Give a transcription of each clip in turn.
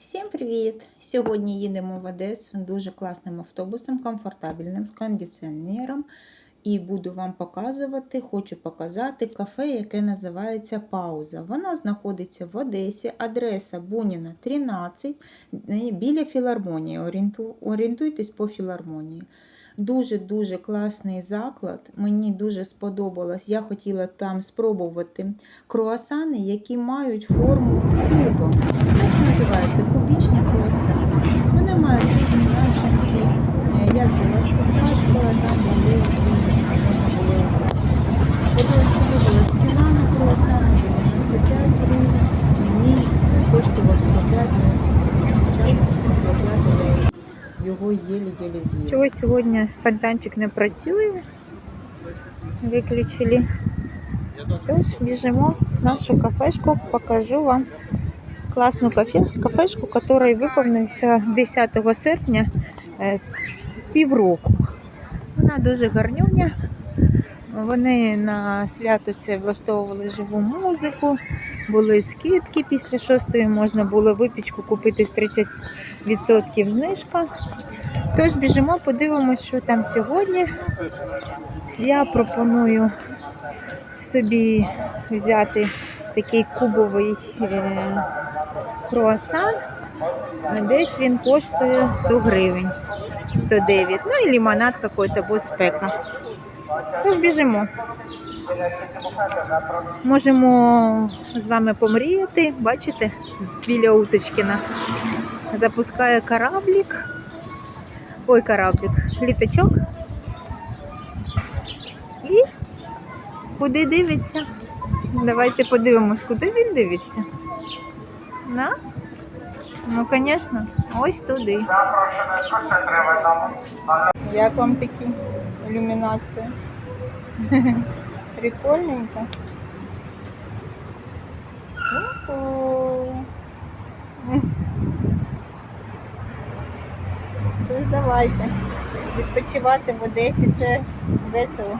Всім привіт! Сьогодні їдемо в Одесу дуже класним автобусом, комфортабельним, з кондиціонером. І буду вам показувати, хочу показати кафе, яке називається Пауза. Воно знаходиться в Одесі, адреса Буніна 13 е, біля філармонії. Орієнтуйтесь по філармонії. Дуже-дуже класний заклад. Мені дуже сподобалось. Я хотіла там спробувати круасани, які мають форму куба. Називаються кубічні круасани. Вони мають різні начинки. Е, Я взяла з фісташкою, там були і можна було обрати. Ціна на круасани 95 гривень. Мій коштував 105 гривень. Його єлі-єлі з'їли. Чого сьогодні фонтанчик не працює? Виключили. Тож біжимо в нашу кафешку, покажу вам класну кафешку, якій виповнився 10 серпня е, півроку. Вона дуже гарнюня. Вони на свято це влаштовували живу музику, були скидки після шостої, можна було випічку купити з 30% знижка. Тож біжимо, подивимося, що там сьогодні. Я пропоную собі взяти такий кубовий е, круасан. Десь він коштує 100 гривень, 109. Ну і лимонад якийсь або спека. Тож біжимо. Можемо з вами помріяти, бачите, біля Уточкіна. Запускає кораблік. Ой, кораблік, літачок. І куди дивиться? Давайте подивимось, куди він дивиться. На? Ну, звісно, ось туди. Як вам такі ілюмінації? Прикольненько. Тож давайте. Відпочивати в Одесі це весело.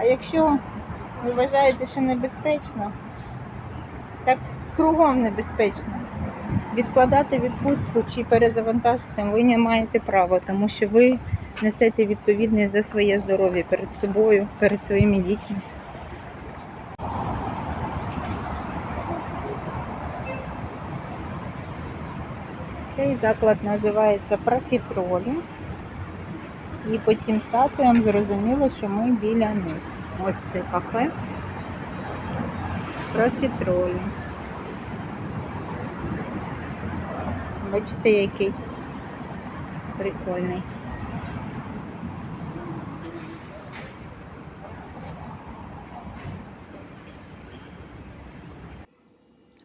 А якщо ви вважаєте, що небезпечно, так кругом небезпечно. Відкладати відпустку чи перезавантажити ви не маєте права, тому що ви несете відповідність за своє здоров'я перед собою, перед своїми дітьми. Цей заклад називається Профітролі. І по цим статуям зрозуміло, що ми біля них. Ось це кафе. Профітролі. Бачите, який прикольний.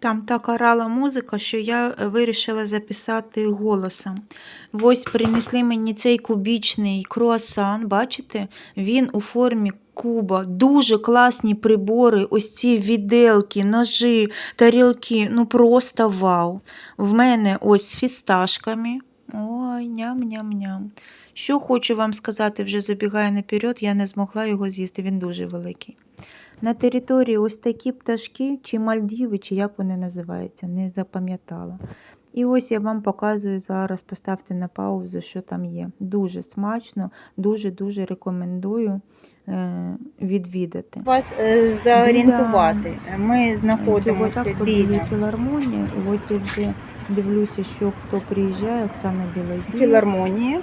Там так орала музика, що я вирішила записати голосом. Ось принесли мені цей кубічний круасан, бачите? Він у формі куба. Дуже класні прибори, ось ці віделки, ножі, тарілки. Ну просто вау. В мене ось з фісташками. Ой, ням-ням-ням. Що хочу вам сказати, вже забігаю наперед, я не змогла його з'їсти, він дуже великий. На території ось такі пташки, чи Мальдіви, чи як вони називаються, не запам'ятала. І ось я вам показую зараз, поставте на паузу, що там є. Дуже смачно, дуже-дуже рекомендую е, відвідати. Вас е, зорієнтувати. Ми знаходимося біля філармонії. Ось я вже дивлюся, що хто приїжджає, Оксана Білозір. філармонії.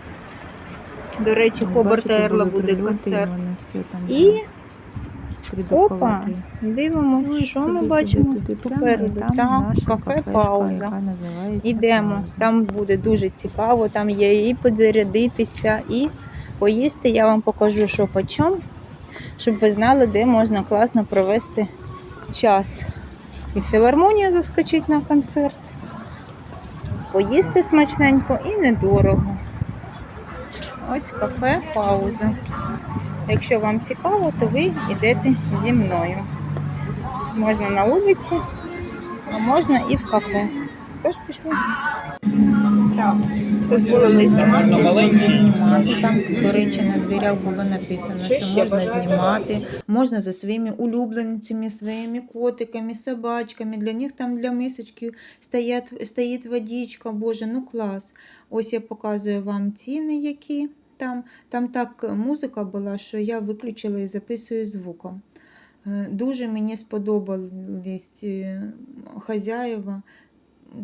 До речі, Хобарта Ерла буде концерт. І опа, дивимося, що ми бачимо попереду. Так, кафе пауза. Йдемо. Там буде дуже цікаво, там є і підзарядитися, і поїсти. Я вам покажу, що по чому, щоб ви знали, де можна класно провести час. І філармонію заскочити на концерт, поїсти смачненько і недорого. Ось кафе пауза. Якщо вам цікаво, то ви йдете зі мною. Можна на вулиці, а можна і в кафе. Тож пішли. Так, дозволили знімати. Знімати. Там, до речі, на дверях було написано, Що що можна знімати, можна за своїми улюбленцями, своїми котиками, собачками. Для них там для мисочки стоять, стоїть водичка. Боже, ну клас. Ось я показую вам ціни, які там. Там так музика була, що я виключила і записую звуком. Е, Дуже мені сподобались Хазяєва. хазяїва,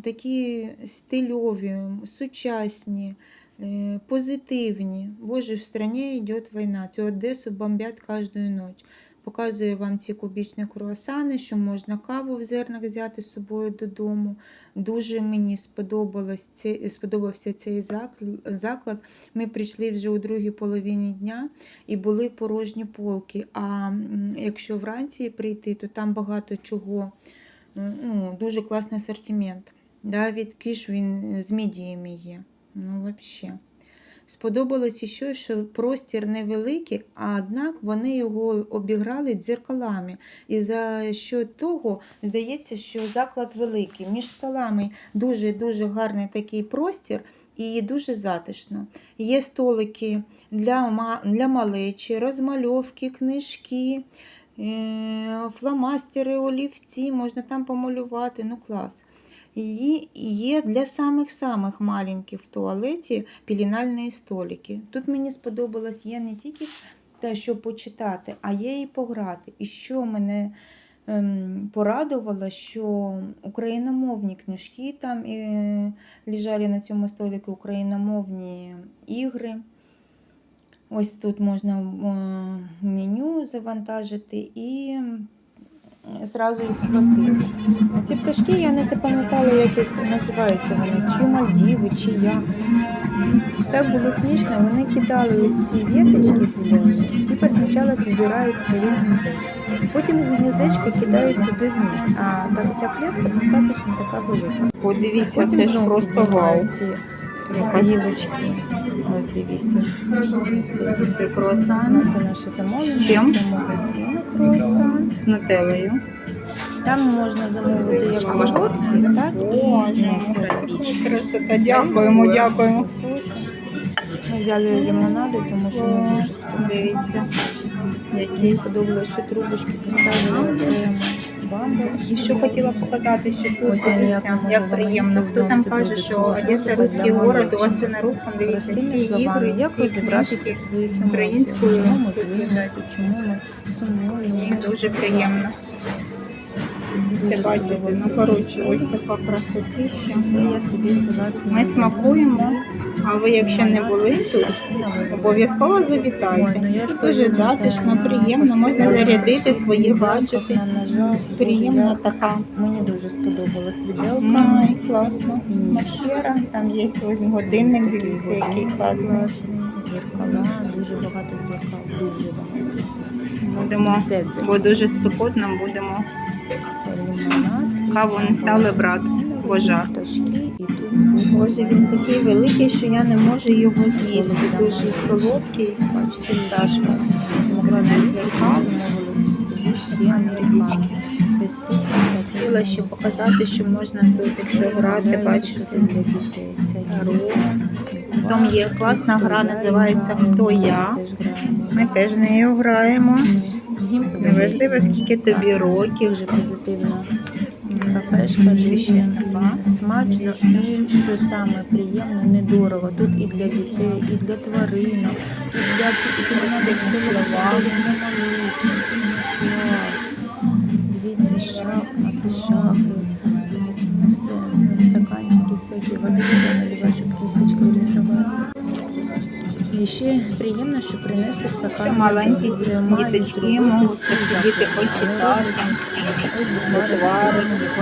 такі стильові, сучасні, е, позитивні. Боже, в стране йде війна. Цю Одесу бомбять кожну ніч. Показую вам ці кубічні круасани, що можна каву в зернах взяти з собою додому. Дуже мені цей, сподобався цей заклад. Ми прийшли вже у другій половині дня і були порожні полки. А якщо вранці прийти, то там багато чого. Ну, дуже класний асортимент. Да, від киш він з мідіями є. Ну, взагалі. Сподобалось ще, що простір невеликий, а однак вони його обіграли дзеркалами. І за що того здається, що заклад великий. Між столами дуже-дуже гарний такий простір і дуже затишно. Є столики для, для малечі, розмальовки, книжки, е, фломастери, олівці, можна там помалювати. Ну клас. І є для самих-самих маленьких в туалеті пілінальні столики. Тут мені сподобалось є не тільки те, що почитати, а є і пограти. І що мене ем, порадувало, що україномовні книжки там е, лежали на цьому столику україномовні ігри. Ось тут можна е, меню завантажити і зразу і сплатити. Ці пташки я не пам'ятала, як їх називаються вони, чи Мальдіви, чи як. Так було смішно, вони кидали ось ці віточки зелені, типа спочатку збирають своє гніздечко. Потім з гніздечка кидають туди вниз. А так, ця клітка достатньо така велика. Подивіться, це ж просто вау. ці гілочки. Ось дивіться. Це, Це круасан це наше замовлення. Чим? Круасан. з нутеллою. Там можна замовити як солодкі, так і не красота. Дякуємо, дякуємо. Ми взяли лимонади, тому що ми дуже Дивіться. Які подобаються трубочки поставили. Бамбл. І що хотіла показати, що тут як дивіться, як приємно. Хто там каже, що Одеса цього русський город, у вас все на русском, дивіться, всі ігри, як розібратися українською. Мені дуже приємно. Це бачите, ну коротше, ось така красотища. Ми смакуємо, а ви якщо не були тут, обов'язково завітайте. Дуже затишно, приємно, можна зарядити свої гаджети. Приємна така. Мені дуже сподобалась і класно. Атмосфера. Там є ось годинник, дивіться, який класний. Класний. Зеркала, дуже багато дзеркал, дуже багато. Будемо, бо дуже спекотно будемо. Каву не стали брати. Пташки і тут Боже, він такий великий, що я не можу його з'їсти. Дуже солодкий. бачите, фісташка. Могла Принесли знайти, каву. домовилась з дві американки. Без цукру, так, Хотіла ще показати, що можна тут, якщо грати, бачите. для дітей. Потім є класна гра, називається Хто я. Ми теж нею граємо. Неважливо, скільки тобі років. Дуже позитивна кафешка, дуже смачно і що саме приємно, недорого. Тут і для дітей, і для тваринок, і для Позитивні слова. для малюків. Клас. Дивіться, шахмати, шахи, все, стаканчики, всякі води, І ще приємно, що принесли стакан. Маленькі діточки можуть сидіти, почитати.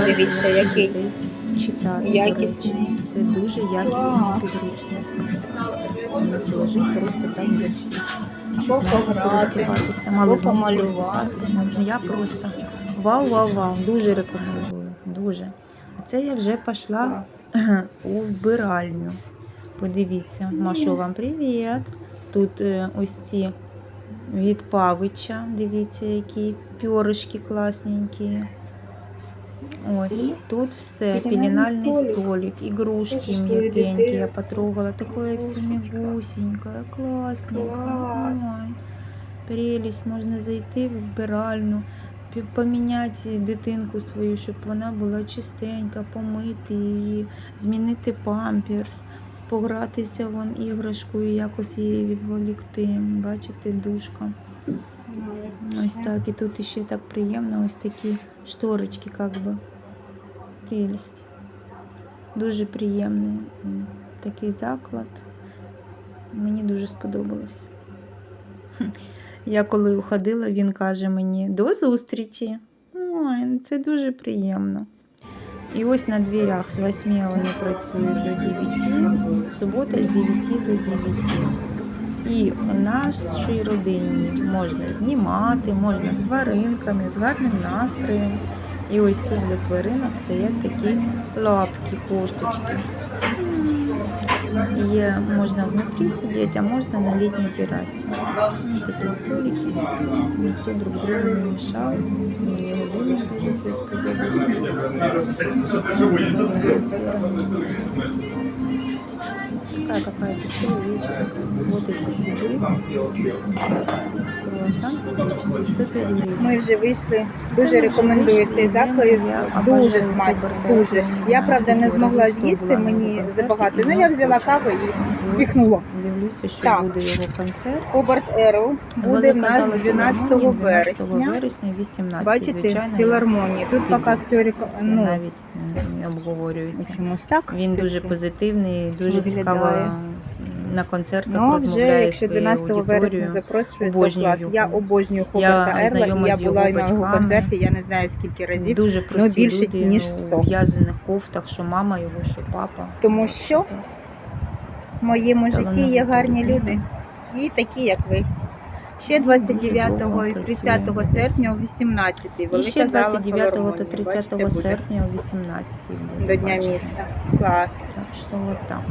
Дивіться, який читати. якісний. Це дуже якісно Клас. підручник. Положити просто так для всіх. Або пограти, або. Ну, Я просто вау-вау-вау, дуже рекомендую. Дуже. А це я вже пішла у вбиральню. Подивіться, Машу, вам привіт. Тут е, ось ці від Павича. Дивіться, які пьоришки класненькі. Ось тут все, Пеленальний столик. ігрушки м'якенькі. Я потрогала. Такое все мягусенькое, классненько. Клас. Ой, прелість, можна зайти в вбиральну, поміняти дитинку свою, щоб вона була чистенька, помити її, змінити памперс, погратися вон іграшкою, якось її відволікти. Бачите, душка. Ось так. І тут ще так приємно, ось такі шторочки, як би. Прелість. Дуже приємний такий заклад. Мені дуже сподобалось. Я коли уходила, він каже мені до зустрічі. Ой, це дуже приємно. І ось на дверях з 8 вони працюють до 9, субота з 9 до 9. І у нашій родині можна знімати, можна з тваринками, з гарним настроєм. І ось тут для тваринок стоять такі лапки, косточки. І Є, можна внутрі сидіти, а можна на літній терасі. Ось Такі столики, ніхто друг другу не мішав. Мені годинник дуже це Такая какая-то вот эти грибы. Круассан, 105 гривен. Ми вже вийшли. Дуже рекомендую цей заклад. Дуже смачно, дуже. Я правда не змогла з'їсти, мені забагато. Ну я взяла каву і впіхнула. Дивлюся, що Так. буде його концерт. Хобарт Ерл буде в нас 12 вересня. вересня, 18. Бачите, звичайно, філармонії. Тут поки все ну, навіть не обговорюється. чомусь так. Він це дуже все. позитивний, дуже виглядає. цікаво на концертах Ну, вже якщо 12 вересня запрошують, то Обожнюю клас. Я обожнюю Хобарта Ерла, і я була на його концерті, я не знаю скільки разів. Дуже прості більше, люди, ніж у 100. в'язаних кофтах, що мама його, що папа. Тому що в моєму житті є гарні люди. І такі, як ви. Ще 29 і 30 серпня о 18 І ще 29 та 30 Бачите, серпня о 18 буде. до Дня міста. Клас. Так що от так.